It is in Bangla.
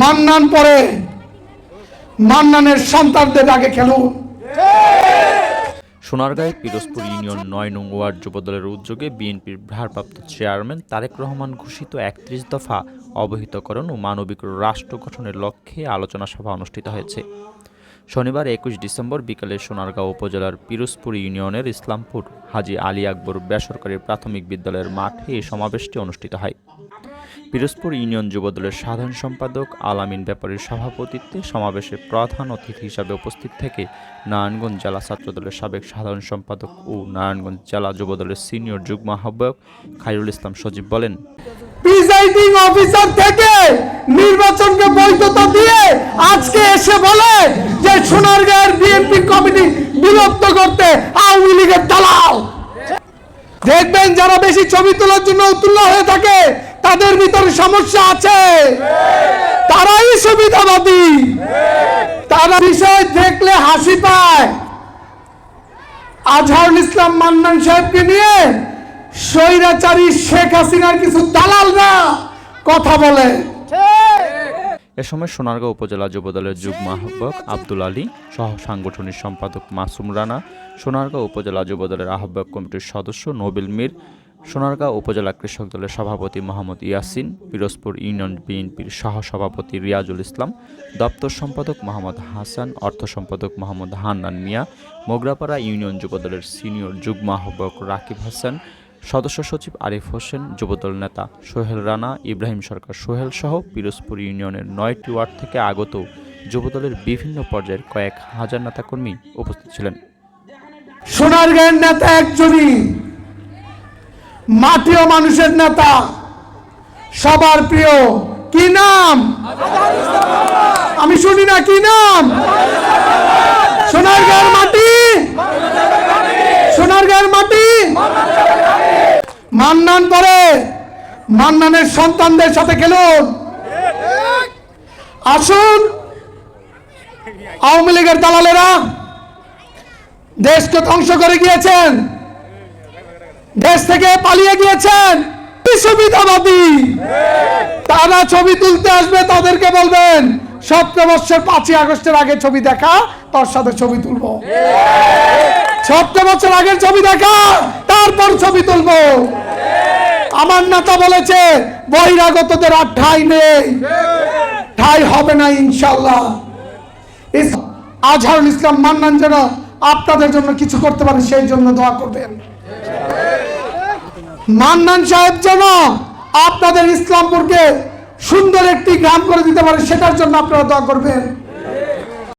মান্নান পরে মান্নানের সন্তানদের আগে খেলুন। সোনারগাঁয়ে পিরোজপুর ইউনিয়ন নয় নং ওয়ার্ড যুবদলের উদ্যোগে বিএনপির ভারপ্রাপ্ত চেয়ারম্যান তারেক রহমান ঘোষিত একত্রিশ দফা অবহিতকরণ ও মানবিক রাষ্ট্র গঠনের লক্ষ্যে আলোচনা সভা অনুষ্ঠিত হয়েছে। শনিবার একুশ ডিসেম্বর বিকালে সোনারগাঁও উপজেলার পিরোজপুর ইউনিয়নের ইসলামপুর হাজি আলী আকবর বেসরকারি প্রাথমিক বিদ্যালয়ের মাঠে এই সমাবেশটি অনুষ্ঠিত হয়। পিরোজপুর ইউনিয়ন যুবদলের সাধারণ সম্পাদক, আলামিন ব্যাপারীর সভাপতিত্বে সমাবেশে প্রধান অতিথি হিসাবে উপস্থিত থেকে নারায়ণগঞ্জ জেলা ছাত্রদলের সাবেক সাধারণ সম্পাদক ও নারায়ণগঞ্জ জেলা যুবদলের সিনিয়র যুগ্ম আহ্বায়ক খাইরুল ইসলাম সজীব বলেন, প্রিজাইডিং অফিসার থেকে নির্বাচনকে বৈধতা দিয়ে আজকে এসে বলে যে সোনারগাঁয়ের বিএনপি কমিটি বিলুপ্ত করতে আওয়ামী লীগের দালাল। দেখবেন যারা বেশি ছবি তোলার জন্য উত্তুল্য হয়ে থাকে তাদের ভিতরে সমস্যা আছে। তারাই সুবিধাবাদী। তারা বিষয় দেখলে হাসি পায়। আজহারুল ইসলাম মান্নান সাহেবকে নিয়ে স্বৈরাচারী শেখ হাসিনার কিছু দালালরা কথা বলে। এ সময় সোনারগাঁও উপজেলা যুবদলের যুগ্ম আহ্বায়ক আব্দুল আলী, সহ সাংগঠনিক সম্পাদক মাসুম রানা, সোনারগাঁও উপজেলা যুবদলের আহ্বায়ক কমিটির সদস্য নোবেল মীর সোনারগাঁও উপজেলা কৃষক দলের সভাপতি মোহাম্মদ ইয়াসিন, পিরোজপুর ইউনিয়ন বিএনপির সহ সভাপতি রিয়াজুল ইসলাম, দপ্তর সম্পাদক মোহাম্মদ হাসান, অর্থ সম্পাদক মোহাম্মদ হান্নান মিয়া, মোগরাপাড়া ইউনিয়ন যুবদলের সিনিয়র যুগ্ম আহ্বায়ক রাকিব হাসান, সদস্য সচিব আরিফ হোসেন, যুবদল নেতা সোহেল রানা, ইব্রাহিম সরকার সোহেল সহ পিরোজপুর ইউনিয়নের নয়টি ওয়ার্ড থেকে আগত যুবদলের বিভিন্ন পর্যায়ের কয়েক হাজার নেতাকর্মী উপস্থিত ছিলেন। সোনারগাঁয়ের নেতা একজনই মাটিও মানুষের নেতা। সবার প্রিয়, কি নাম? আমি শুনি না, কি নাম? সোনারগাঁয়ের মাটি? সোনারগাঁয়ের মাটি? মান্নান পরে মান্নানের সন্তানদের সাথে খেলুন। আসুন, আওয়ামী লীগের দালালেরা দেশকে ধ্বংস করে গিয়েছেন। দেশ থেকে পালিয়ে গিয়েছেন সুবিধাবাদী তারা ছবি তুলতে আসবে, তাদেরকে বলবেন সতেরো বছর পাঁচই আগস্টের আগে ছবি দেখা, তোর সাথে ছবি তুলবো। সতেরো বছর আগের ছবি দেখা, তারপর ছবি তুলবো। আমার নেতা বলেছে, বহিরাগতদের আর ঠাই নেই। ঠাই হবে না ইনশাল্লাহ আজহারুল ইসলাম মান্নান যেন আপনাদের জন্য কিছু করতে পারে, সেই জন্য দোয়া করবেন। মান্নান সাহেব যেন আপনাদের ইসলামপুরকে সুন্দর একটি গ্রাম করে দিতে পারে, সেটার জন্য আপনারা দোয়া করবেন।